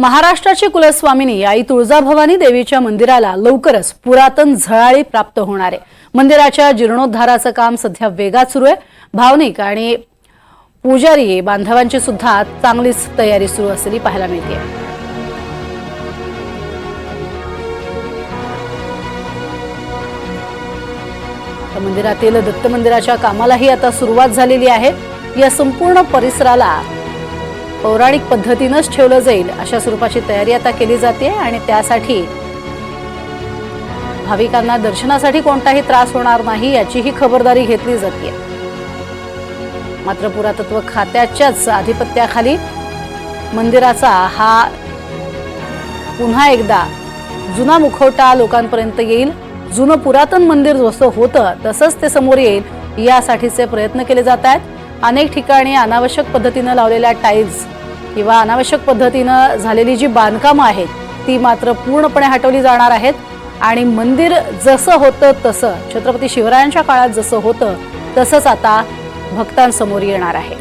महाराष्ट्राची कुलस्वामिनी आई तुळजाभवानी देवीच्या मंदिराला लवकरच पुरातन झळाळी प्राप्त होणार आहे. मंदिराच्या जीर्णोद्धाराचं काम सध्या वेगात सुरू आहे. भावनिक आणि पुजारी बांधवांची सुद्धा चांगलीच तयारी सुरू असलेली पाहायला मिळते. मंदिरातील दत्त मंदिराच्या कामालाही आता सुरुवात झालेली आहे. या संपूर्ण परिसराला पौराणिक पद्धतीनंच ठेवलं जाईल अशा स्वरूपाची तयारी आता केली जाते आणि त्यासाठी भाविकांना दर्शनासाठी कोणताही त्रास होणार नाही याचीही खबरदारी घेतली जाते. मात्र पुरातत्व खात्याच्याच आधिपत्याखाली मंदिराचा हा पुन्हा एकदा जुना मुखवटा लोकांपर्यंत येईल. जुनं पुरातन मंदिर जसं होतं तसंच ते समोर येईल यासाठीचे प्रयत्न केले जात आहेत. अनेक ठिकाणी अनावश्यक पद्धतीनं लावलेल्या टाईल्स किंवा अनावश्यक पद्धतीनं झालेली जी बांधकामं आहेत ती मात्र पूर्णपणे हटवली जाणार आहेत. आणि मंदिर जसं होतं तसं छत्रपती शिवरायांच्या काळात जसं होतं तसंच आता भक्तांसमोर येणार आहे.